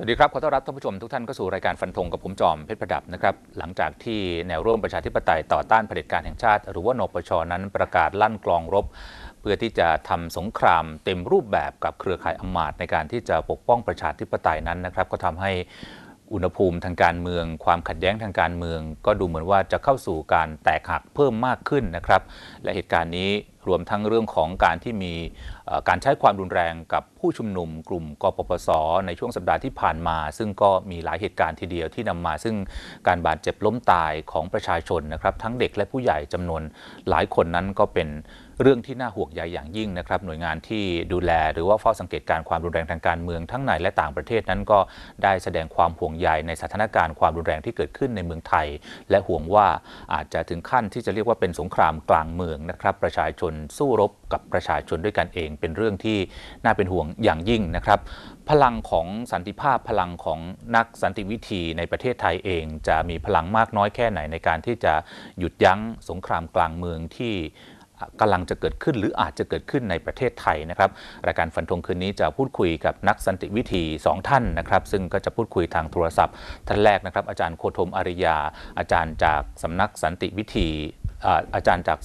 สวัสดีครับ ขอต้อนรับท่านผู้ชมทุกท่านเข้าสู่รายการฟันธงกับผมจอมเพชรประดับนะครับหลังจากที่แนวร่วมประชาธิปไตยต่อต้านเผด็จการแห่งชาติ หรือว่านปชนั้นประกาศลั่นกลองรบ เพื่อที่จะทำสงครามเต็มรูปแบบกับเครือข่ายอำมาตย์ในการที่จะปกป้องประชาธิปไตยนั้นนะครับ ก็ทำให้ อุณหภูมิทางการเมือง ความขัดแย้งทางการเมือง ก็ดูเหมือนว่าจะเข้าสู่การแตกหักเพิ่มมากขึ้นนะครับ และเหตุการณ์นี้รวมทั้งเรื่องของการที่มีการใช้ความรุนแรงกับผู้ชุมนุมกลุ่มกปปส ในช่วงสัปดาห์ที่ผ่านมา ซึ่งก็มีหลายเหตุการณ์ทีเดียวที่นำมา ซึ่งการบาดเจ็บล้มตายของประชาชนนะครับ ทั้งเด็กและผู้ใหญ่จำนวนหลายคนนั้นก็เป็น เรื่องที่น่าห่วงใยอย่างยิ่งนะครับหน่วยงานที่ดูแลหรือว่าเฝ้าสังเกตการความรุนแรงทางการเมืองทั้งในและต่างประเทศนั้นก็ได้แสดงความห่วงใยในสถานการณ์ความรุนแรงที่เกิดขึ้นในเมืองไทย และห่วงว่าอาจจะถึงขั้นที่จะเรียกว่าเป็นสงครามกลางเมืองนะครับ ประชาชนสู้รบกับประชาชนด้วยกันเอง เป็นเรื่องที่น่าเป็นห่วงอย่างยิ่งนะครับ พลังของสันติภาพพลังของนักสันติวิธีในประเทศไทยเอง จะมีพลังมากน้อยแค่ไหนในการที่จะหยุดยั้งสงครามกลางเมืองที่ กำลังจะเกิดขึ้นหรืออาจจะเกิดขึ้นในประเทศไทยนะครับรายการฟันธงคืนนี้จะพูดคุยกับนักสันติวิธี 2 ท่านนะครับ ซึ่งก็จะพูดคุยทางโทรศัพท์ ท่านแรกนะครับ อาจารย์โคธมอาริยา อาจารย์จากสำนักสันติวิธีอาอาจารย์จาก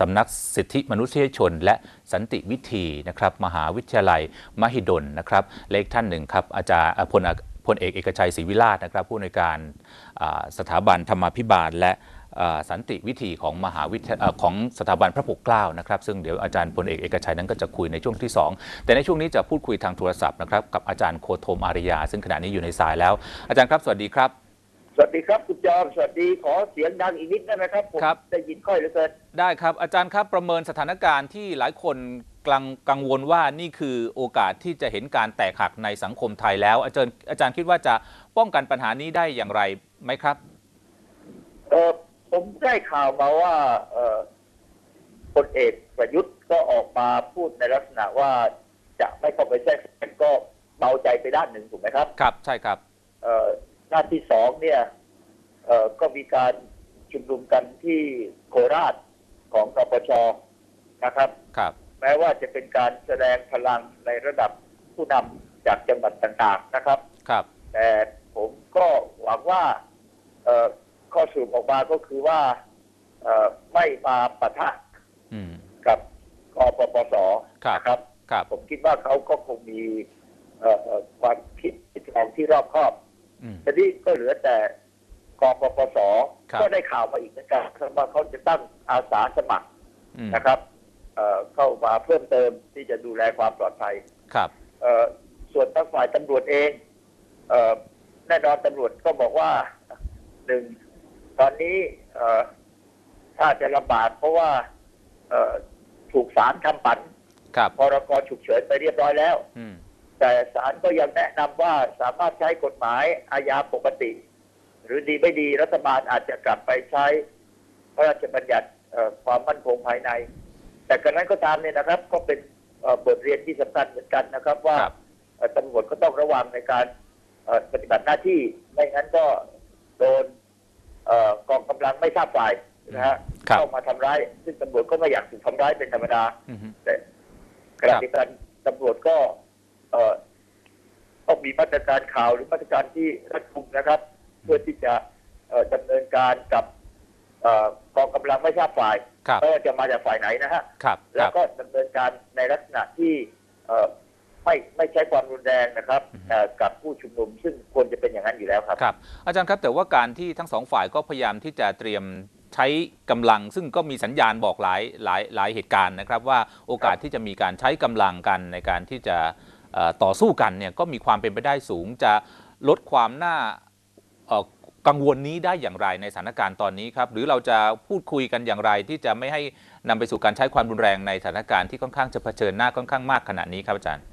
สำนักสิทธิมนุษยชน และสันติวิธีนะครับมหาวิทยาลัยมหิดลนะครับเลขท่านหนึ่งครับอาจารย์พลพลเอกเอกชัยศรีวิราชนะครับผู้ในวยการสถาบันธรรมาภิบาลและ สันติวิธีของมหาวิทยาเอ่อของสถาบันพระปกเกล้านะครับ ซึ่งเดี๋ยวอาจารย์พลเอกเอกชัยนั้นก็จะคุยในช่วงที่ 2 แต่ในช่วงนี้จะพูดคุยทางโทรศัพท์นะครับกับอาจารย์โคธมอาริยา ซึ่งขณะนี้อยู่ในสายแล้ว อาจารย์ครับสวัสดีครับ สวัสดีครับคุณจอมสวัสดีขอเสียงดังอีกนิดได้ไหมครับผมครับได้ยินค่อยเหลือเกินได้ครับอาจารย์ครับประเมินสถานการณ์ที่หลายคนกลังกังวลว่านี่คือโอกาสที่จะเห็นการแตกหักในสังคมไทยแล้ว อาจารย์อาจารย์คิดว่าจะป้องกันปัญหานี้ได้อย่างไรไหมครับเออ ผมได้ข่าวมาว่าเออพลเอกประยุทธ์ก็ออกมาพูดในลักษณะว่าจะไม่เข้าไปแทรกแซงก็เบาใจไปด้านหนึ่งถูกไหมครับ ครับใช่ครับเออด้านที่สองเนี่ยเออก็มีการชุมนุมกันที่โคราชของกปชนะครับครับ แม้ว่าจะเป็นการแสดงพลังในระดับผู้นำจากจังหวัดต่างๆนะครับ ครับ แต่ผมก็หวังว่าเอ่อ ข้อสรุปออกมาก็คือว่าเอ่อไม่มาปะทะอืมกับกปปสครับนะครับครับผมคิดว่าเขาก็คงมีเอ่อเอ่อความคิดคิดแผนที่รอบคอบอืมทีนี้ก็เหลือแต่กปปสครับก็ได้ข่าวมาอีกเหมือนกันว่าเขาจะตั้งอาสาสมัครอืมนะครับเอ่อเข้ามาเพิ่มเติมที่จะดูแลความปลอดภัยครับเอ่อส่วนทางฝ่ายตำรวจเองเออแน่นอนตำรวจก็บอกว่าหนึ่ง ตอนนี้เอ่อถ้าจะลำบากเพราะว่าเอ่อถูกศาลทำผันครับพรกฉุกเฉินไปเรียบร้อยแล้วอืมแต่ศาลก็ยังแนะนำว่าสามารถใช้กฎหมายอาญาปกติ หรือดีไม่ดีรัฐบาลอาจจะกลับไปใช้พระราชบัญญัติเอ่อความมั่นคงภายใน แต่กระนั้นก็ตามเนี่ยนะครับ ก็เป็นเอ่อบทเรียนที่สำคัญเหมือนกันนะครับ ว่าครับเอ่อตำรวจก็ต้องระวังในการเอ่อปฏิบัติหน้าที่ไม่งั้นก็โดนเอ่อ กองกำลังไม่ทราบฝ่ายนะฮะครับเข้ามาทำร้าย ซึ่งตำรวจก็ไม่อยากถูกทำร้ายเป็นธรรมดาอืมแต่ขณะเดียวกันตำรวจก็เอ่อต้องมีมาตรการข่าวหรือมาตรการที่รัดกุมนะครับ เพื่อที่จะเอ่อดำเนินการกับเอ่อกองกำลังไม่ทราบฝ่ายครับไม่ว่าจะมาจากฝ่ายไหนนะฮะครับคแล้วรับก็ดำเนินการในลักษณะที่เอ่อไม่ไม่ใช้ความรุนแรงนะครับอือฮึเอ่อกับ ผู้ชุมนุม ซึ่งควรจะเป็นอย่างนั้นอยู่แล้วครับ ครับ อาจารย์ครับแต่ว่าการที่ทั้งสองฝ่ายก็พยายามที่จะเตรียมใช้กำลัง ซึ่งก็มีสัญญาณบอกหลายหลายหลายเหตุการณ์นะครับ ว่าโอกาสที่จะมีการใช้กำลังกันในการที่จะเอ่อต่อสู้กันเนี่ยก็มีความเป็นไปได้สูง จะลดความน่าเอ่อกังวลนี้ได้อย่างไรในสถานการณ์ตอนนี้ครับ หรือเราจะพูดคุยกันอย่างไรที่จะไม่ให้นำไปสู่การใช้ความรุนแรงในสถานการณ์ที่ค่อนข้างจะเผชิญหน้าค่อนข้างมากขณะนี้ครับอาจารย์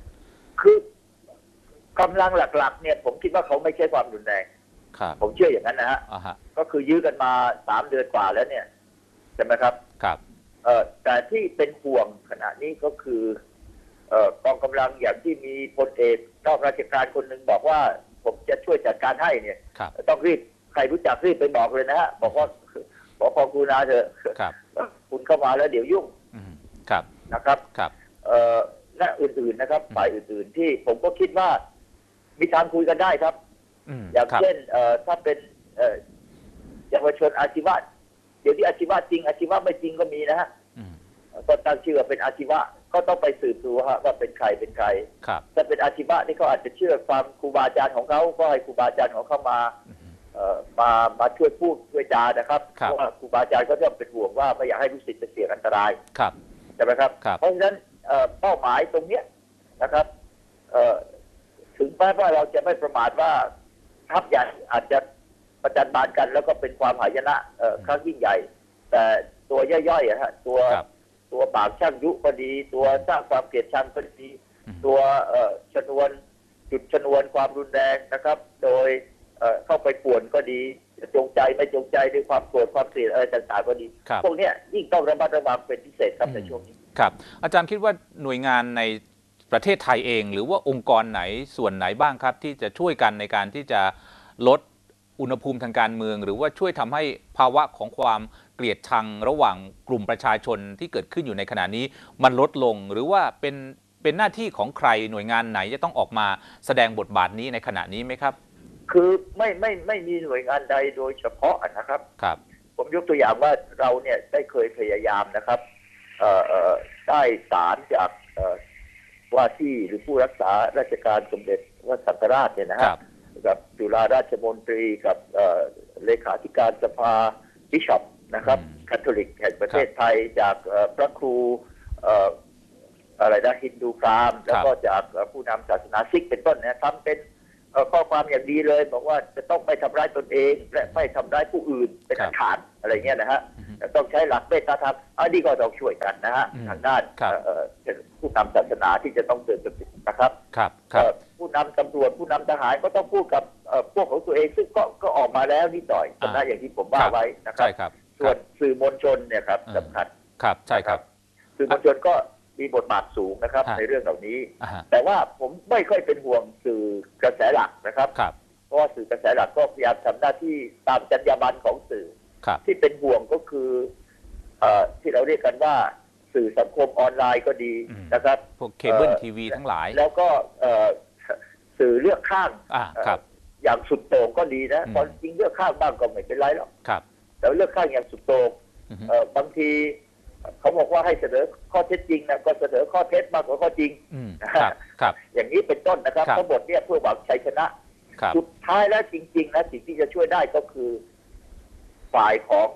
กำลังหลักๆ เนี่ย ผมคิดว่าเขาไม่ใช้ความรุนแรง ครับผมเชื่ออย่างนั้นนะฮะ อ่าฮะ ก็คือยื้อกันมาสามเดือนกว่าแล้วเนี่ยใช่ไหมครับ ครับ เอ่อแต่ที่เป็นห่วงขณะนี้ก็คือเอ่อกองกำลังอย่างที่มีพลเอกนอกราชการคนหนึ่งบอกว่า ผมจะช่วยจัดการให้เนี่ย ครับ ต้องรีบใครรู้จักรีบไปบอกเลยนะฮะบอกว่าบอกขอกูนาเถอะครับ คุณเข้ามาแล้วเดี๋ยวยุ่งอืมครับ นะครับ ครับ เอ่อและอื่นๆนะครับอืมฝ่ายอื่นๆที่ผมก็คิดว่า มีทางคุยกันได้ครับอืมอย่างครับเช่นเอ่อถ้าเป็นเอ่อเยาวชนอาชีวะเดี๋ยวนี้อาชีวะจริง อาชีวะไม่จริงก็มีนะฮะอืมก็ตั้งชื่อว่าเป็นอาชีวะก็ต้องไปสืบดูฮะว่าเป็นใครเป็นใครครับถ้าเป็นอาชีวะนี่เขาอาจจะเชื่อความครูบาอาจารย์ของเขาก็ให้ครูบาอาจารย์ของเขามาอืมเอ่อมามาช่วยพูดช่วยจานะครับครับเพราะว่าครูบาอาจารย์ก็จะเป็นห่วงว่าไม่อยากให้ลูกศิษย์จะเสี่ยงอันตรายครับใช่ไหมครับครับเพราะฉะนั้นเอ่อเป้าหมายตรงเนี้ยนะครับเอ่อ ถึงแม้ว่าเราจะไม่ประมาทว่าทัพใหญ่อาจจะประจันบานกัน แล้วก็เป็นความหายนะเอ่อครั้งยิ่งใหญ่ แต่ตัวย่อยๆอะฮะตัวครับตัวปากช่างยุก็ดี ตัวสร้างความเกลียดชังก็ดีอืมตัวเอ่อชนวนจุดชนวนความรุนแรงนะครับ โดยเอ่อเข้าไปป่วนก็ดีจะจงใจไม่จงใจด้วยความโกรธความเกลียดอะไรต่างๆก็ดีครับพวกเนี้ยยิ่งต้องระมัดระวังเป็นพิเศษครับในช่วงนี้ครับ อาจารย์คิดว่าหน่วยงานใน ประเทศไทยเอง หรือว่าองค์กรไหนส่วนไหนบ้างครับ ที่จะช่วยกันในการที่จะลดอุณหภูมิทางการเมือง หรือว่าช่วยทำให้ภาวะของความเกลียดชังระหว่างกลุ่มประชาชนที่เกิดขึ้นอยู่ในขณะนี้ มันลดลงหรือว่าเป็นเป็นหน้าที่ของใครหน่วยงานไหนจะต้องออกมาแสดงบทบาทนี้ในขณะนี้ไหมครับ คือไม่ไม่ไม่มีหน่วยงานใดโดยเฉพาะนะครับครับ ผมยกตัวอย่างว่าเราเนี่ยได้เคยพยายามนะครับเอ่อเอ่อได้สารจากเอ่อ ว่าที่หรือผู้รักษาราชการสมเด็จวัดสังฆราชเนี่ยนะคฮะรับกับจุฬาราชมนตรีกับเอ่อเลขาธิการสภาบิชอปนะครับอืมคาทอลิกแห่งประเทศไทยจากเอ่อพระครูเอ่ออะไรนะฮินดูกรามแล้วก็จากเอ่อผู้นำศาสนาซิกเป็นต้นเนี่ยทำเป็นเอ่อ ข้อความอย่างดีเลย บอกว่าจะต้องไม่ทำร้ายตนเอง และไม่ทำร้ายผู้อื่นเป็นอันขาดอะไรเงี้ยนะฮะอือฮึต้องใช้หลักเมตตาธรรมอันนี้ก็ต้องช่วยกันนะฮะอืมทางด้านครับเอ่อเอ่อผู้นำศาสนาที่จะต้องเตือนสตินะครับครับครับเอ่อผู้นำตำรวจผู้นำทหารก็ต้องพูดกับเอ่อพวกของตัวเองซึ่งก็ก็ออกมาแล้วนิดหน่อยอ่านะอย่างที่ผมว่าครับไว้นะครัใช่บครับคส่วรันบสื่อมวลชนเนี่ยครับอ่าสำคัญครับใช่ครับสื่อมวลชนก็ มีบทบาทสูงนะครับ ฮะในเรื่องเหล่านี้ อ่าฮะแต่ว่าผมไม่ค่อยเป็นห่วงสื่อกระแสหลักนะครับ ครับเพราะว่าสื่อกระแสหลักก็พยายามทำหน้าที่ตามจรรยาบรรณของสื่อ ครับ ที่เป็นห่วงก็คือเอ่อที่เราเรียกกันว่า สื่อสังคมออนไลน์ก็ดีอืม นะครับ พวกเคเบิลเอ่อ ทีวีทั้งหลายแล้วก็เอ่อสื่อเลือกข้าง อ่าครับ อย่างสุดโต่งก็ดีนะอืม ตอนจริงเลือกข้างบ้างก็ไม่เป็นไรหรอก ครับแต่เลือกข้างอย่างสุดโต่งอือฮึเอ่อบางที เขาบอกว่าให้เสนอข้อเท็จจริงนะก็เสนอข้อเท็จมากกว่าข้อจริงอืมครับครับ อย่างนี้เป็นต้นนะครับครับทั้งหมดเนี่ยเพื่อหวังชัยชนะครับสุดท้ายแล้วจริง ๆ นะสิ่งที่จะช่วยได้ก็คือ ฝ่ายของ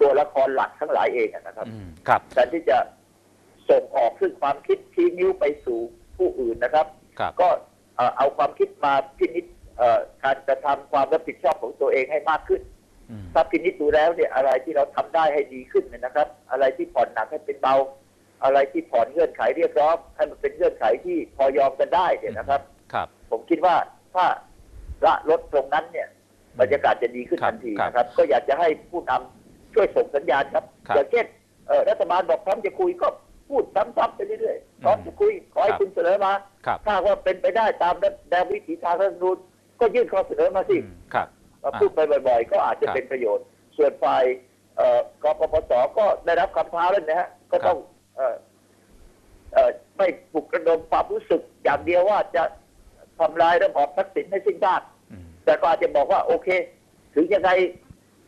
ตัวละครหลักทั้งหลายเองนะครับอืมครับแต่ที่จะส่งออกซึ่งความคิดชี้นิ้วไปสู่ผู้อื่นนะครับครับก็เอ่อเอาความคิดมาพินิจเอ่อการกระทำความรับผิดชอบของตัวเองให้มากขึ้นอืม ถ้าพินิจดูแล้วเนี่ยอะไรที่เราทำได้ให้ดีขึ้นเนี่ยนะครับ อะไรที่ผ่อนหนักให้เป็นเบา อะไรที่ผ่อนเงื่อนไขเรียกร้องให้มันเป็นเงื่อนไขที่พอยอมกันได้เนี่ยนะครับ ครับ ผมคิดว่าถ้าละลดตรงนั้นเนี่ยบรรยากาศจะดีขึ้นครับทันทีครับนะครับ ก็อยากจะให้ผู้นำช่วยส่งสัญญาณครับครับอย่างเช่นเอ่อรัฐบาลบอกพร้อมจะคุยก็พูดซ้ำๆไปเรื่อยๆพร้อมจะคุยขอให้ครับคุณเสนอมาครับถ้าว่าเป็นไปได้ตามแนววิถีทางรัฐธรรมนูญก็ยื่นข้อเสนอมาสิอืมครับเอ่อ พูดไปบ่อยๆ ก็อาจจะครับเป็นประโยชน์ ส่วนฝ่ายเอ่อกปปสก็ได้รับคำท้าแล้วนะฮะก็ต้องเอ่อเอ่อไม่ปลุกระดมความรู้สึกอย่างเดียวว่าจะทำลายระบอบทักษิณให้สิ้นซากอืมแต่ก็อาจจะบอกว่าโอเค ถึงยังไง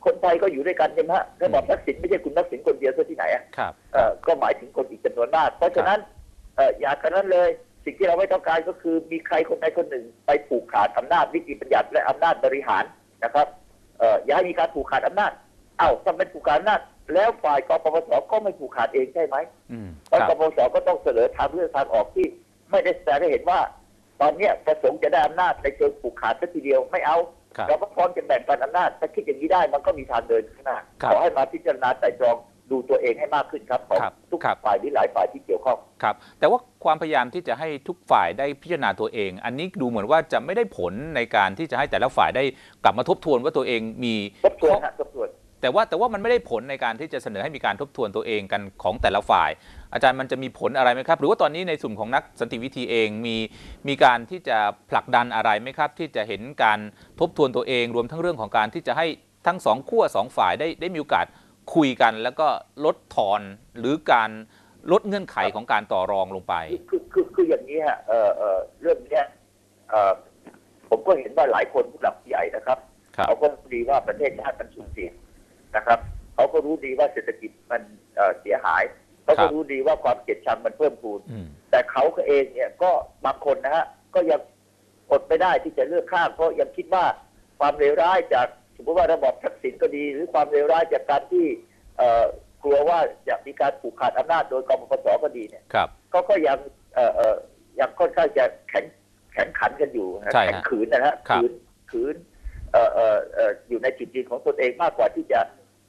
คนไทยก็อยู่ด้วยกันใช่ไหมฮะระบอบทักษิณไม่ใช่คุณทักษิณคนเดียวซะที่ไหนอะครับเอ่อก็หมายถึงคนอีกจำนวนมาก เพราะฉะนั้นเอ่ออย่ากันนั้นเลยสิ่งที่เราไม่ต้องการก็คือมีใครคนใดคนหนึ่ง ไปผูกขาดอำนาจนิติบัญญัติและอำนาจบริหาร นะครับเอ่ออย่าให้มีการผูกขาดอำนาจเอ้าถ้าเป็นผูกขาดอำนาจแล้วฝ่ายกปปสก็ไม่ผูกขาดเองใช่ไหมอืมเพราะคกรับปปสก็ต้องเสนอทางเลือกทางออกที่ ไม่ได้แสดงให้เห็นว่า ตอนเนี้ยประสงค์จะได้อำนาจในเชิงผูกขาดสักทีเดียวไม่เอาครับเราก็พร้อมจะแบ่งปันอำนาจถ้าคิดอย่างนี้ได้มันก็มีทางเดินข้างหน้าครับขอให้มาพิจารณาไตร่ตรอง ดูตัวเองให้มากขึ้นครับของครับทุกครับ ฝ่ายหรือหลายฝ่ายที่เกี่ยวข้อง ครับ แต่ว่าความพยายามที่จะให้ทุกฝ่ายได้พิจารณาตัวเอง อันนี้ดูเหมือนว่าจะไม่ได้ผลในการที่จะให้แต่ละฝ่ายได้กลับมาทบทวนว่าตัวเองมีทบทวนข้อ ฮะทบทวน แต่ว่าแต่ว่ามันไม่ได้ผลในการที่จะเสนอให้มีการทบทวนตัวเองกันของแต่ละฝ่าย อาจารย์มันจะมีผลอะไรไหมครับ หรือว่าตอนนี้ในส่วนของนักสันติวิธีเองมีมีการที่จะผลักดันอะไรไหมครับ ที่จะเห็นการทบทวนตัวเองรวมทั้งเรื่องของการที่จะให้ทั้งสองขั้วสองฝ่ายได้ได้มีโอกาส คุยกันแล้วก็ลดทอนหรือการลดเงื่อนไขของการต่อรองลงไป คือคือคือคืออย่างนี้ฮะเอ่อเอ่อเรื่องเนี้ยเอ่อว่าหลายคนผู้หลักผู้ใหญ่นะครับครับเขาก็รู้ดีว่าประเทศชาติมันสูญเสียนะครับเขาก็รู้ดีว่าเศรษฐกิจมันเอ่อเสียหายเขาครัก็บรู้ดีว่าความเกลียดชังมันเพิ่มพูนอืมแต่เขาเองเนี่ยก็บางคนนะฮะก็ยังอดไม่ได้ที่จะเลือกข้างเพราะยังคิดว่าความเลวร้ายจากส มมติว่าระบอบทักษิณก็ดี หรือความเลวร้ายจากการที่เอ่อกลัวว่าจะมีการผูกขาดอำนาจโดยกองปปสก็ดีเนี่ยครับก็ก็ยังเอ่อเอ่อยังค่อนข้างจะแข็งแข็งขันกันอยู่นะใช่ฮะแข็งขืนนะฮะครับขืนขืนเอ่อเอ่อเอ่ออยู่ในจุดยืนของตนเองมากกว่าที่จะ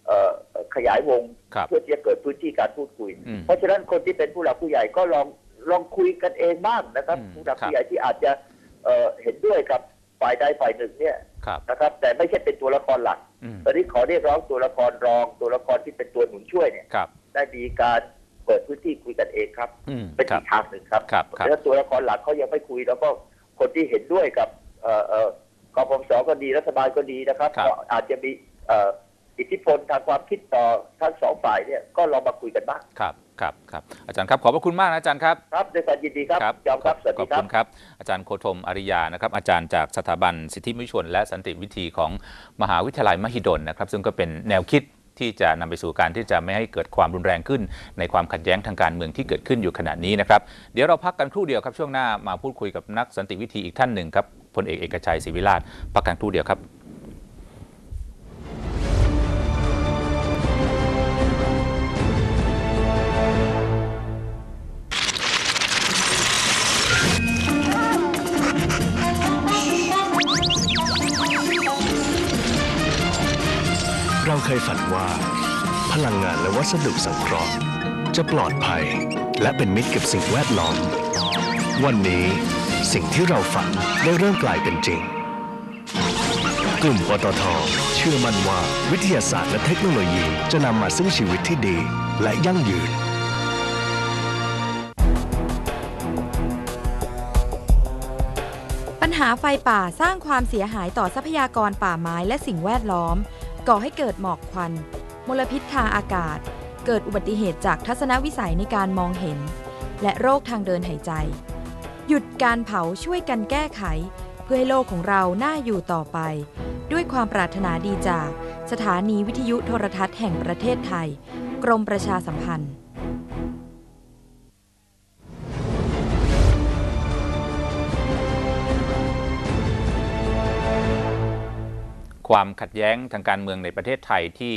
เอ่อเอ่อขยายวงครับเพื่อที่จะเกิดพื้นที่การพูดคุยอืมเพราะฉะนั้นคนที่เป็นผู้หลักผู้ใหญ่ก็ลองลองคุยกันเองบ้างนะครับอืมผู้หลักครับผู้ใหญ่ที่อาจจะเอ่อเห็นด้วยกับ ฝ่ายใดฝ่ายหนึ่งเนี่ยครับ นะครับ แต่ไม่ใช่เป็นตัวละครหลัก อืมตอนนี้ขอเรียกร้องตัวละครรอง ตัวละครที่เป็นตัวหนุนช่วยเนี่ยครับ ได้มีการเปิดพื้นที่คุยกันเองครับ อืมเป็นครัอีบ กทางหนึ่งครับครับครับ แล้วตัวละครหลักเขายังไม่คุยแล้วก็คนที่เห็นด้วยกับเอ่อเอ่อกปปสก็ดีรัฐบาลก็ดีนะครับครับ ก็อาจจะมีเอ่ออิทธิพลทางความคิดต่อทั้งสองฝ่ายเนี่ยก็ลองมาคุยกันบ้างครับครับครับอาจารย์ครับขอบพระคุณมากนะอาจารย์ครับครับด้วยความยินดีครับยอมครับสวัสขอดีบครัคุบณครับ อาจารย์โคธมอริยานะครับอาจารย์จากสถาบันสิทธิมนุษยชน และสันติวิธีของมหาวิทยาลัยมหิดลนะครับ ซึ่งก็เป็นแนวคิดที่จะนำไปสู่การที่จะไม่ให้เกิดความรุนแรงขึ้น ในความขัดแย้งทางการเมืองที่เกิดขึ้นอยู่ขณะนี้นะครับเดี๋ยวเราพักกันครู่เดียวครับช่วงหน้ามาพูดคุยกับนักสันติวิธีอีกท่านหนึ่งครับพลเอกเอกชัยศรีวิราชพักกันครู่เดียวครับ เราเคยฝันว่า พลังงานและวัสดุสังเคราะห์ จะปลอดภัยและเป็นมิตรกับสิ่งแวดล้อม วันนี้สิ่งที่เราฝันได้เริ่มกลายเป็นจริง กลุ่มปตทเชื่อมั่นว่าวิทยาศาสตร์และเทคโนโลยีจะนำมาซึ่งชีวิตที่ดีและยั่งยืนปัญหาไฟป่าสร้างความเสียหายต่อทรัพยากรป่าไม้และสิ่งแวดล้อม ก่อให้เกิดหมอกควัน มลพิษทางอากาศ เกิดอุบัติเหตุจากทัศนวิสัยในการมองเห็น และโรคทางเดินหายใจ หยุดการเผาช่วยกันแก้ไข เพื่อให้โลกของเราน่าอยู่ต่อไป ด้วยความปรารถนาดีจาก สถานีวิทยุโทรทัศน์แห่งประเทศไทย กรมประชาสัมพันธ์ ความขัดแย้งทางการเมืองในประเทศไทยที่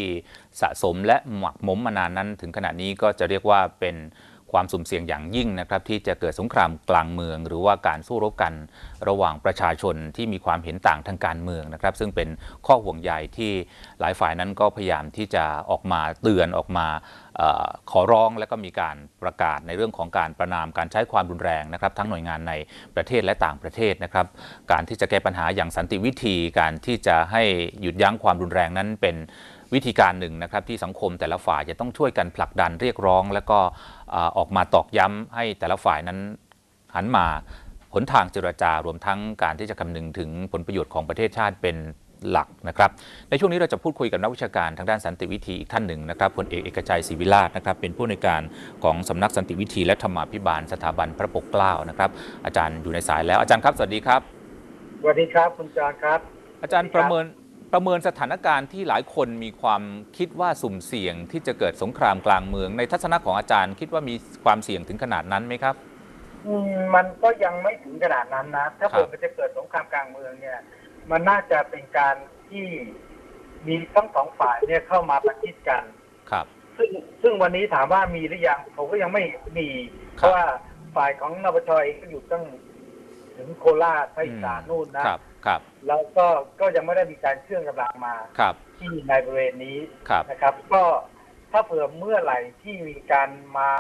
สะสมและหมักหมมมานานนั้น ถึงขณะนี้ก็จะเรียกว่าเป็นความสุ่มเสี่ยงอย่างยิ่งนะครับ ที่จะเกิดสงครามกลางเมือง หรือว่าการสู้รบกันระหว่างประชาชนที่มีความเห็นต่างทางการเมืองนะครับ ซึ่งเป็นข้อห่วงใยที่หลายฝ่ายนั้นก็พยายามที่จะออกมาเตือนออกมา ขอร้องและก็มีการประกาศในเรื่องของการประนามการใช้ความรุนแรงนะครับ ทั้งหน่วยงานในประเทศและต่างประเทศนะครับ การที่จะแก้ปัญหาอย่างสันติวิธีการที่จะให้หยุดยั้งความรุนแรงนั้นเป็นวิธีการหนึ่งนะครับที่สังคมแต่ละฝ่ายจะต้องช่วยกันผลักดันเรียกร้อง แล้วก็ออออกมาตอกย้ำให้แต่ละฝ่ายนั้นหันมาหนทางเจรจารวมทั้งการที่จะคำนึงถึงผลประโยชน์ของประเทศชาติเป็น หลักนะครับ ในช่วงนี้เราจะพูดคุยกับนักวิชาการทางด้านสันติวิธีอีกท่านหนึ่งนะครับพลเอกเอกชัยศรีวิราชนะครับเป็นผู้ในวยการของสำนักสันติวิธีและธรรมาภิบาลสถาบันพระปกเกล้านะครับ อาจารย์อยู่ในสายแล้วอาจารย์ครับสวัสดีครับสวัสดีครับคุณจอนครับ อาจารย์คปรับระเมินประเมินสถานการณ์ที่หลายคนมีความคิดว่าสุ่มเสี่ยงที่จะเกิดสงครามกลางเมือง ในทัศนะของอาจารย์ คิดว่ามีความเสี่ยงถึงขนาดนั้นไหมครับอืมมันก็ยังไม่ถึงขนาดนั้นนะ ถ้าครับเกิดมันจะเกิดสงครามกลางเมืองเนี่ย มันน่าจะเป็นการที่มีทั้งสองฝ่ายเนี่ยเข้ามาประชิดกัน ครับ ซึ่งซึ่งวันนี้ถามว่ามีหรือยังผมก็ยังไม่มีครับเพราะว่าฝ่ายของนปชเองก็อยู่ตั้งถึงโคราชภาคอีสานนู่นนะครับ ครับ แล้วก็ก็ยังไม่ได้มีการเคลื่อนกำลังมาครับที่ในบริเวณนี้ครับนะครับ ก็ถ้าเผื่อเมื่อไหร่ที่มีการมา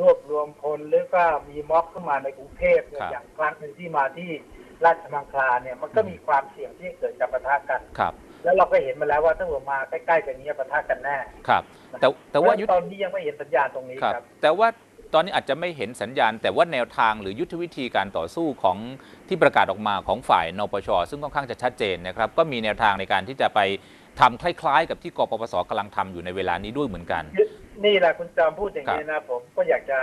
รวบรวมพลหรือก็มีม็อบเข้ามาในกรุงเทพเนี่ยครับอย่างครั้งหนึ่งที่มาที่ ราชมังคลาเนี่ยมันก็มีความเสี่ยงที่จะเกิดการปะทะกันครับ แล้วเราก็เห็นมาแล้วว่าถ้าเผื่อมาใกล้ๆกันนี้ปะทะกันแน่ครับ แต่แต่ว่ายุทธตอนนี้ยังไม่เห็นสัญญาณตรงนี้ครับครับ แต่ว่าตอนนี้อาจจะไม่เห็นสัญญาณ แต่ว่าแนวทางหรือยุทธวิธีการต่อสู้ของที่ประกาศออกมาของฝ่ายนปช ซึ่งค่อนข้างจะชัดเจนนะครับ ก็มีแนวทางในการที่จะไปทำคล้าย ๆ กับที่กปปสกำลังทำอยู่ในเวลานี้ด้วยเหมือนกัน นี่แหละคุณจอมพูดอย่างนี้นะผมก็อยากจะ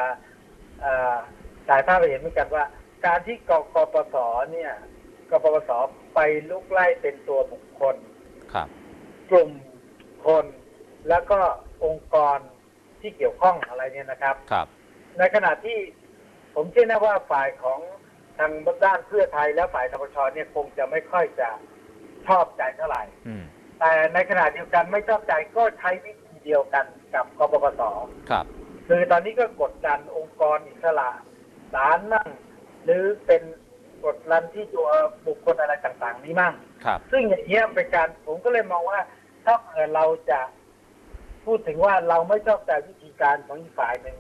เอ่อฉายภาพไปเห็นเหมือนกันว่า การที่กกปสเนี่ยกปปสไปลุกไล่เป็นตัวบุคคลครับ กลุ่มคนแล้วก็องค์กรที่เกี่ยวข้องอะไรเนี่ยนะครับ ครับ ในขณะที่ผมเชื่อแน่ว่าฝ่ายของทางด้านเพื่อไทยและฝ่ายธปชเนี่ยคงจะไม่ค่อยจะชอบใจเท่าไหร่อืมแต่ในขณะเดียวกันไม่ชอบใจก็ใช้วิธีเดียวกันกับกปปสครับ คือตอนนี้ก็กดดันองค์กรอิสระศาลนั่ง หรือเป็นกดดันที่ตัวบุคคลอะไรต่างๆ นี้มั่งครับ ซึ่งอย่างนี้ยเป็นการผมก็เลยมองว่า ถ้าเกิดเราจะพูดถึงว่าเราไม่ชอบใจวิธีการของอีกฝ่ายหนึ่ง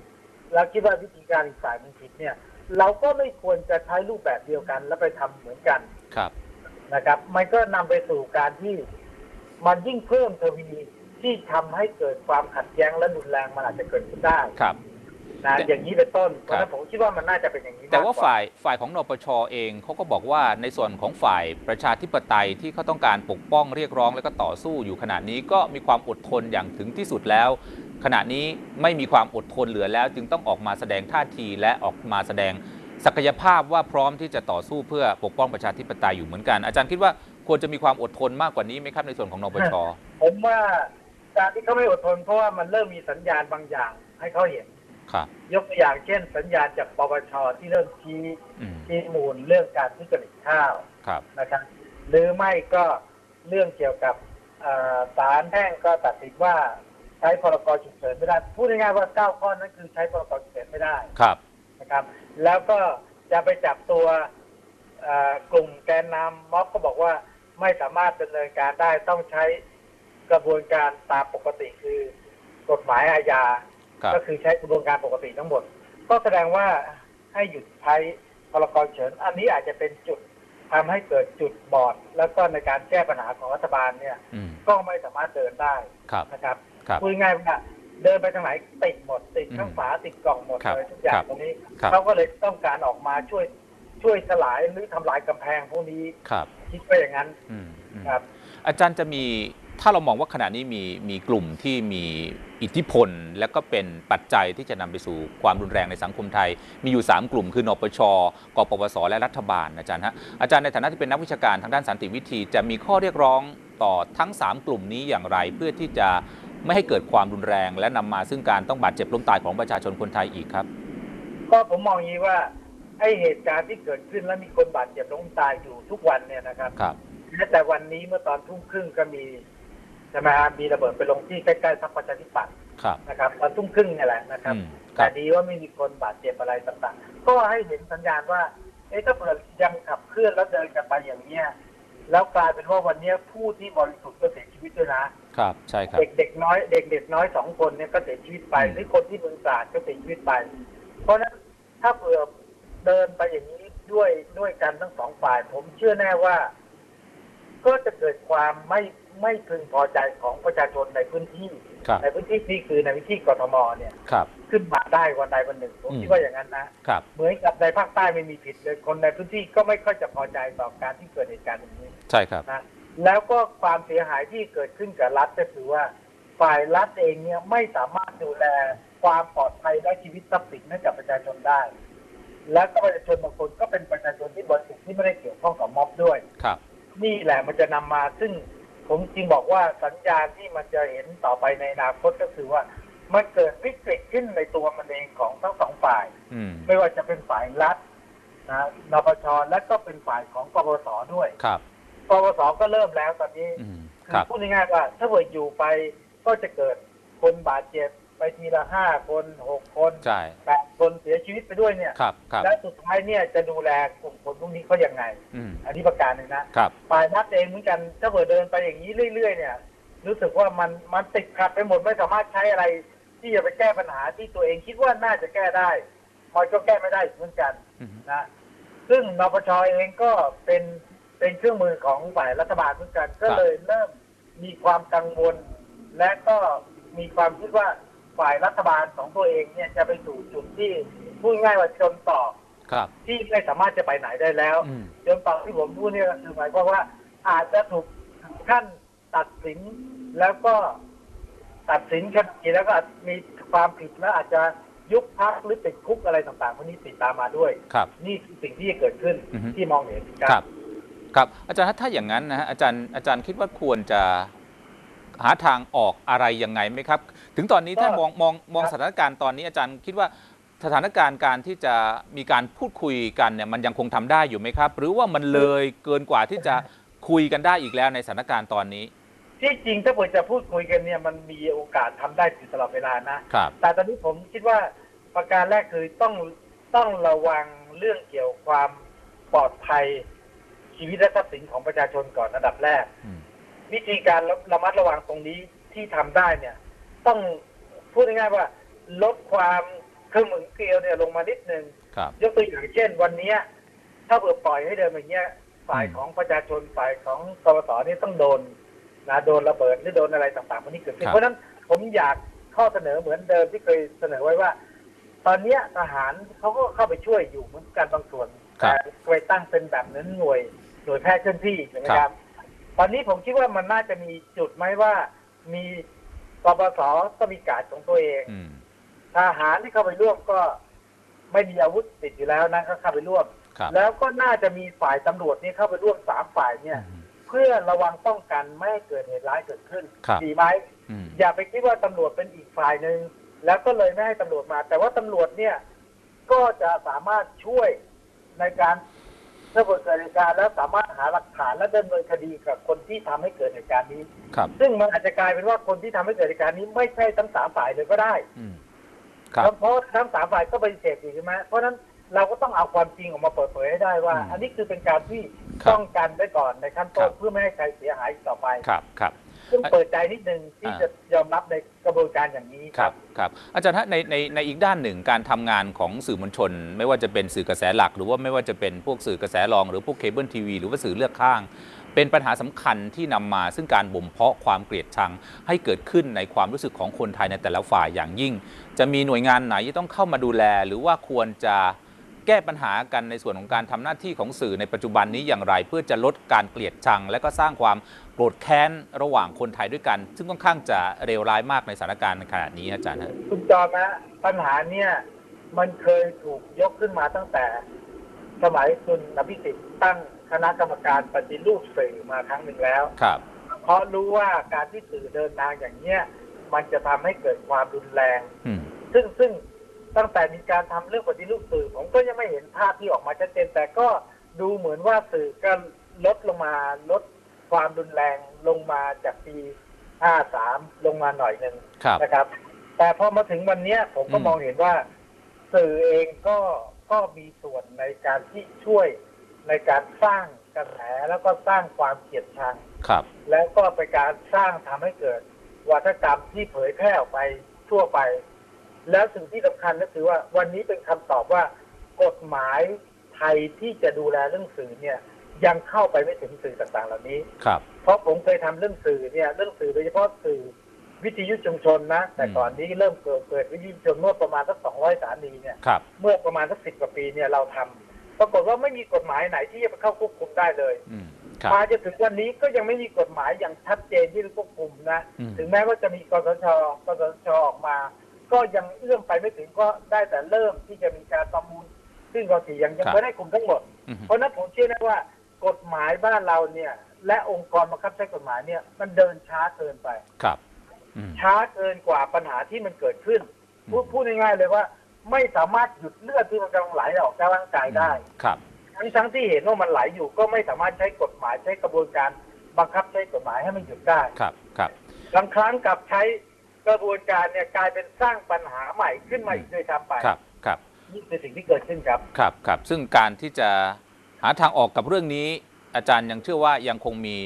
เราคิดว่าวิธีการอีกฝ่ายหนึ่งผิดเนี่ย เราก็ไม่ควรจะใช้รูปแบบเดียวกัน แล้วไปทำเหมือนกันครับนะครับ มันก็นำไปสู่การที่มันยิ่งเพิ่มทวีที่ทำให้เกิดความขัดแย้งและรุนแรงมันอาจจะเกิดขึ้นได้ครับ นะแต่อย่างนี้เป็นต้นเพราะฉะครันั้บนผมคิดว่ามันน่าจะเป็นอย่างนี้แต่ว่ามกกฝ่ายฝ่ายของนปชเองเขาก็บอกว่าในส่วนของฝ่ายประชาธิปไตยที่เขาต้องการปกป้องเรียกร้องแล้วก็ต่อสู้อยู่ขณะนี้ก็มีความอดทนอย่างถึงที่สุดแล้ว ขณะนี้ไม่มีความอดทนเหลือแล้ว จึงต้องออกมาแสดงท่าทีและออกมาแสดงศักยภาพว่าพร้อมที่จะต่อสู้เพื่อปกป้องประชาธิปไตยอยู่เหมือนกัน อาจารย์คิดว่าควรจะมีความอดทนมากกว่านี้ไหมครับในส่วนของนปชผมว่าการที่เขาไม่อดทนเพราะว่ามันเริ่มมีสัญญาณบางอย่างให้เขาเห็นครับ ยกตัวอย่างเช่น สัญญาณจากปปชที่เริ่มชี้อืมชี้มูลเรื่องการทุจริตข้าวครับนะครับหรือไม่ก็เรื่องเกี่ยวกับเอ่อศาลแพ่งก็ตัดสินว่าใช้พรกฉุกเฉินไม่ได้ พูดง่ายๆว่าเก้าข้อนั้นคือใช้พรกฉุกเฉินไม่ได้ครับนะครับ แล้วก็จะไปจับตัวเอ่อกลุ่มแกนนำม็อบก็บอกว่าไม่สามารถดำเนินการได้ต้องใช้กระบวนการตามปกติคือกฎหมายอาญาครับ ก็คือใช้กระบวนการปกติทั้งหมด ก็แสดงว่าให้หยุดใช้พรกฉุกเฉิน อันนี้อาจจะเป็นจุดทำให้เกิดจุดบอด แล้วก็ในการแก้ปัญหาของรัฐบาลเนี่ยอืมก็ไม่สามารถเดินได้ครับนะครับครับพูดง่ายๆว่าเดินไปทางไหนติดหมดติดทั้งอืมฝาติดกล่องหมดครับเลยทุกอย่าคงรับตรงนี้ครับเขาก็เลยต้องการออกมาช่วยช่วยสลายหรือทำลายกำแพงพวกนี้ครับคิดว่าอย่างนั้นอืมอืมครับ อาจารย์จะมีถ้าเรามองว่าขณะนี้มีมีกลุ่มที่มี อิทธิพล และก็เป็นปัจจัยที่จะนำไปสู่ความรุนแรงในสังคมไทย มีอยู่ 3 กลุ่มคือนปชกปปสและรัฐบาลอาจารย์ฮะอาจารย์ในฐานะที่เป็นนักวิชาการทางด้านสันติวิธี จะมีข้อเรียกร้องต่อทั้ง 3 กลุ่มนี้อย่างไรเพื่อที่จะไม่ให้เกิดความรุนแรง และนำมาซึ่งการต้องบาดเจ็บล้มตายของประชาชนคนไทยอีกครับ ก็ผมมองอย่างนี้ว่าไอเหตุการณ์ที่เกิดขึ้นและมีคนบาดเจ็บล้มตายอยู่ทุกวันเนี่ยนะครับครับแม้แต่วันนี้เมื่อตอนทุ่มครึ่งก็มี ใช่ไหมฮะมีระเบิดไปลงที่ใกล้ๆพรรคประชาธิปัตย์ครับ นะครับตอนทุ่มครึ่งเนี่ยแหละนะครับ อืมคแต่รับดีว่าไม่มีคนบาดเจ็บอะไรต่างๆ ก็ให้เห็นสัญญาณว่า เอ๊ะถ้าเกิดยังขับเคลื่อนแล้วเดินกันไปอย่างเนี้ยแล้วกลายเป็นว่าวันเนี้ยผู้ที่บริสุทธิ์ก็เสียชีวิตด้วยนะ ครับ ใช่ครับ เด็กเด็กน้อยเด็กเด็กน้อยสองคนเนี่ยก็เสียชีวิตไปอืม หรือคนที่เมืองตราดก็เสียชีวิตไป เพราะฉะนั้นถ้าเผื่อเดินไปอย่างนี้ด้วยด้วยกันทั้งสองฝ่าย ผมเชื่อแน่ว่า ก็จะเกิดความไม่ ไม่พึงพอใจของประชาชนในพื้นที่ ครับในพื้นที่ที่คือในพื้นที่กทมเนี่ยครับ ขึ้นมาได้วันใดวันหนึ่งผมอืม คิดว่าอย่างนั้นนะครับ เหมือนกับในภาคใต้ไม่มีผิดเลยคนในพื้นที่ก็ไม่ค่อยจะพอใจต่อการที่เกิดเหตุการณ์อย่างนี้ ใช่ครับ นะแล้วก็ความเสียหายที่เกิดขึ้นกับรัฐก็คือว่า ฝ่ายรัฐเองเนี่ยไม่สามารถดูแลความปลอดภัยและชีวิตทรัพย์สินให้กับประชาชนได้ และก็ประชาชนบางคนก็เป็นประชาชนที่บริสุทธิ์ที่ไม่ได้เกี่ยวข้องกับม็อบด้วย ครับ นี่แหละมันจะนำมาซึ่ง ผมจริงบอกว่าสัญญาณที่มันจะเห็นต่อไปในอนาคตก็คือว่ามันเกิดวิกฤตขึ้นในตัวมันเองของทั้งสองฝ่ายอืมไม่ว่าจะเป็นฝ่ายรัฐนะนปชและก็เป็นฝ่ายของกบสด้วยครับกบสก็เริ่มแล้วตอนนี้อืมคืครัอบพูดง่ายๆว่าถ้าเกิดอยู่ไปก็จะเกิดคนบาดเจ็บ ไปทีละห้าคนหกคนใช่แปดคนเสียชีวิตไปด้วยเนี่ยครับครับและสุดท้ายเนี่ยจะดูแลกลุ่มคนพวกนี้เขายังไง อืมอันนี้ประการหนึ่งนะครับฝ่ายรัฐเองเหมือนกันถ้าเกิดเดินไปอย่างนี้เรื่อยๆ เนี่ย รู้สึกว่ามันมันติดขัดไปหมดไม่สามารถใช้อะไร ที่จะไปแก้ปัญหาที่ตัวเองคิดว่าน่าจะแก้ได้มันก็แก้ไม่ได้เหมือนกันอืมนะ ซึ่งนปชเองก็เป็นเป็นเครื่องมือของฝ่ายรัฐบาลเหมือนกัน ก็เลยเริ่มมีความกังวล และก็มีความคิดว่า ฝ่ายรัฐบาลของตัวเองเนี่ยจะไปสู่จุดที่พูดง่ายๆว่าจนต่อครับ ที่ไม่สามารถจะไปไหนได้แล้วอืม จนต่อที่ผมพูดเนี่ยก็คือหมายความว่า อาจจะถูกถึงขั้นตัดสินแล้วก็ตัดสินคดีแล้วก็อาจมีความผิดแล้วอาจจะยุบพักหรือติดคุกอะไรต่างๆพวกนี้ติดตามมาด้วย ครับ นี่คือสิ่งที่จะเกิดขึ้นอือฮึ ที่มองเห็น ครับ ครับ อาจารย์ถ้าอย่างนั้นนะฮะอาจารย์อาจารย์คิดว่าควรจะ หาทางออกอะไรยังไงไหมครับ ถึงตอนนี้ก็ถ้ามองมองมองครับสถานการณ์ตอนนี้อาจารย์คิดว่าสถานการณ์การที่จะมีการพูดคุยกันเนี่ยมันยังคงทำได้อยู่ไหมครับ หรือว่ามันเลยเกินกว่าที่จะคุยกันได้อีกแล้วในสถานการณ์ตอนนี้ ที่จริงถ้าเกิดจะพูดคุยกันเนี่ยมันมีโอกาสทำได้อยู่ตลอดเวลานะครับแต่ตอนนี้ผมคิดว่าประการแรกคือต้องต้องระวังเรื่องเกี่ยวความปลอดภัยชีวิตและทรัพย์สินของประชาชนก่อนอันดับแรกอืม วิธีการระระมัดระวังตรงนี้ที่ทำได้เนี่ย ต้องพูดง่ายๆว่า ลดความเครื่องมือเกลียวเนี่ยลงมานิดนึงครับยกตัวอย่างเช่น วันเนี้ยถ้าเผื่อปล่อยให้เดินแบบเนี้ยฝ่ายอืมของประชาชนฝ่ายของกรสนี่ต้องโดนนะโดนระเบิดหรือโดนอะไรต่างๆวันนี้เกิดขึ้นเพราะฉะนั้นผมอยากข้อเสนอเหมือนเดิมที่เคยเสนอไว้ว่า ตอนเนี้ยทหารเขาก็เข้าไปช่วยอยู่เหมือนกันบางส่วนครัแต่บไปตั้งเป็นแบบนั้นหน่วยหน่วยแพทย์เคลื่อนที่ใช่ไหมคครัรับบ ตอนนี้ผมคิดว่ามันน่าจะมีจุดไหมว่ามีปปสก็มีการดของตัวเองอืมทหารที่เข้าไปร่วมก็ไม่มีอาวุธติดอยู่แล้วนะก็เข้าไปร่วมครับแล้วก็น่าจะมีฝ่ายตำรวจนี่เข้าไปร่วมสามฝ่ายเนี่ยอืมเพื่อระวังป้องกันไม่ให้เกิดเหตุร้ายเกิดขึ้นครับดีไหมอืมอย่าไปคิดว่าตำรวจเป็นอีกฝ่ายหนึ่งแล้วก็เลยไม่ให้ตำรวจมา แต่ว่าตำรวจเนี่ยก็จะสามารถช่วยในการ ถ้าเกิดเหตุการณ์แล้วสามารถหาหลักฐานและดำเนินคดีกับคนที่ทำให้เกิดเหตุการณ์นี้ ครับ ซึ่งมันอาจจะกลายเป็นว่าคนที่ทำให้เกิดเหตุการณ์นี้ไม่ใช่ทั้งสามฝ่ายเลยก็ได้อืมครับเพราะทั้งสามฝ่ายก็ปฏิเสธอยู่ใช่ไหมเพราะฉะนั้นเราก็ต้องเอาความจริงออกมาเปิดเผยให้ได้ว่าอืมอันนี้คือเป็นการที่ครับป้องกันไว้ก่อนในขั้นต้ครันบเพื่อไม่ให้ใครเสียหายอีกต่อไปครับครับ ซึ่งเปิดใจนิดนึงที่อ่าจะยอมรับในกระบวนการอย่างนี้ครับครับ อาจารย์ฮะในในในอีกด้านหนึ่งการทำงานของสื่อมวลชน ไม่ว่าจะเป็นสื่อกระแสหลัก หรือว่าไม่ว่าจะเป็นพวกสื่อกระแสรอง หรือพวกเคเบิลทีวีหรือว่าสื่อเลือกข้าง เป็นปัญหาสำคัญที่นำมาซึ่งการบ่มเพาะความเกลียดชัง ให้เกิดขึ้นในความรู้สึกของคนไทยในแต่ละฝ่ายอย่างยิ่ง จะมีหน่วยงานไหนที่ต้องเข้ามาดูแล หรือว่าควรจะ แก้ปัญหากันในส่วนของการทำหน้าที่ของสื่อในปัจจุบันนี้อย่างไร เพื่อจะลดการเกลียดชัง และก็สร้างความโกรธแค้นระหว่างคนไทยด้วยกัน ซึ่งค่อนข้างจะเลวร้ายมากในสถานการณ์ในขณะนี้อาจารย์ฮะคุณจอมนะปัญหาเนี่ยมันเคยถูกยกขึ้นมาตั้งแต่ สมัยคุณอภิสิทธิ์ตั้งคณะกรรมการปฏิรูปสื่อมาครั้งหนึ่งแล้วครับเพราะรู้ว่าการที่สื่อเดินทางอย่างเนี้ยมันจะทำให้เกิดความรุนแรงอืมซึ่งซึ่ง ตั้งแต่มีการทำเรื่องปฏิรูปสื่อ ผมก็ยังไม่เห็นภาพที่ออกมาชัดเจน แต่ก็ดูเหมือนว่าสื่อก็ลดลงมาลดความรุนแรงลงมาจากปี 53 ลงมาหน่อยหนึ่งครับนะครับ แต่พอมาถึงวันเนี้ยผมก็อืมมองเห็นว่า สื่อเองก็ก็มีส่วนในการที่ช่วยในการสร้างกระแสแล้วก็สร้างความเกลียดชังครับ แล้วก็เป็นการสร้างทำให้เกิดวัฒกรรมที่เผยแพร่ออกไปทั่วไป แล้วสิ่งที่สำคัญก็คือว่าวันนี้เป็นคำตอบว่ากฎหมายไทยที่จะดูแลเรื่องสื่อเนี่ย ยังเข้าไปไม่ถึงสื่อต่างๆ เหล่านี้ครับ เพราะผมเคยทำเรื่องสื่อเนี่ย เรื่องสื่อโดยเฉพาะสื่อวิทยุชุมชนนะ แต่อืมก่อนนี้เริ่มเกิดเกิดวิทยุชุมชนเมื่อประมาณสักสองร้อยสถานีเนี่ยครับเมื่อประมาณสักสิบกว่าปีเนี่ยเราทำปรากฏว่าไม่มีกฎหมายไหนที่จะไปเข้าควบคุมได้เลยอืมครับมาจนถึงวันนี้ก็ยังไม่มีกฎหมายอย่างชัดเจนที่จะควบคุมนะอืมถึงแม้ว่าจะมีกสชกสชออกมา ก็ยังเอื้อมไปไม่ถึงก็ได้แต่เริ่มที่จะมีการประมูลซึ่งกสียังยังไม่ได้คุมทั้งหมดอืมเพราะฉะนั้นผมเชื่อนะว่ากฎหมายบ้านเราเนี่ย และองค์กรบังคับใช้กฎหมายเนี่ย มันเดินช้าเกินไปครับอืมช้าเกินกว่าปัญหาที่มันเกิดขึ้น พูดพูดง่ายๆเลยว่า ไม่สามารถหยุดเลือดที่มันกำลังไหลออกจากร่างกายได้ครับทั้งทั้งที่เห็นว่ามันไหลอยู่ก็ไม่สามารถใช้กฎหมายใช้กระบวนการบังคับใช้กฎหมายให้มันหยุดได้ครับครับบางครั้งกลับใช้ กระบวนการเนี่ยกลายเป็นสร้างปัญหาใหม่ขึ้นมาอีกด้วยซ้ำไปครับครับนี่คือสิ่งที่เกิดขึ้นครับครับครับซึ่งการที่จะหาทางออกกับเรื่องนี้ อาจารย์ยังเชื่อว่ายังคงมี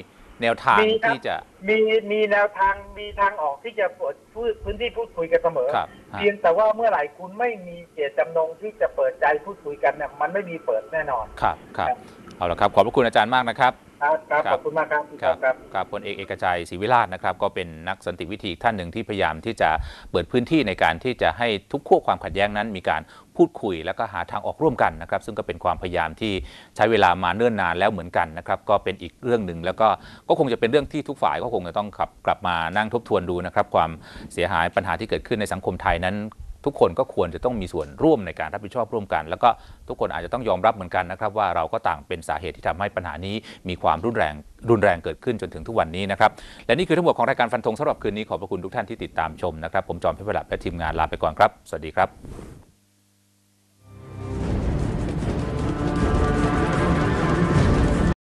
แนวทางมีครับที่จะ มีมีแนวทางมีทางออกที่จะเปิดพูดพื้นที่พูดคุยกันเสมอ ครับฮะเพียงแต่ว่าเมื่อไหร่คุณไม่มีเจตจำนงที่จะเปิดใจพูดคุยกันเนี่ยมันไม่มีเปิดแน่นอน ครับครับเอาละครับขอบพระคุณอาจารย์มากนะครับ ครับครับครับขอบคุณมากครับคุณครับครับครับพลเอกเอกชัยศรีวิราชนะครับ ก็เป็นนักสันติวิธีท่านหนึ่งที่พยายามที่จะเปิดพื้นที่ในการที่จะให้ทุกขั้วความขัดแย้งนั้นมีการพูดคุยแล้วก็หาทางออกร่วมกันนะครับ ซึ่งก็เป็นความพยายามที่ใช้เวลามาเนิ่นนานแล้วเหมือนกันนะครับ ก็เป็นอีกเรื่องหนึ่งแล้วก็ก็คงจะเป็นเรื่องที่ทุกฝ่ายก็คงจะต้องขับกลับมานั่งทบทวนดูนะครับ ความเสียหายปัญหาที่เกิดขึ้นในสังคมไทยนั้น ทุกคนก็ควรจะต้องมีส่วนร่วมในการรับผิดชอบร่วมกัน แล้วก็ทุกคนอาจจะต้องยอมรับเหมือนกันนะครับ ว่าเราก็ต่างเป็นสาเหตุที่ทำให้ปัญหานี้มีความรุนแรงรุนแรงเกิดขึ้นจนถึงทุกวันนี้นะครับ และนี่คือทั้งหมดของรายการฟันธงสำหรับคืนนี้ขอบพระคุณทุกท่านที่ติดตามชมนะครับ ผมจอมเพชรประดับและทีมงานลาไปก่อนครับ สวัสดีครับ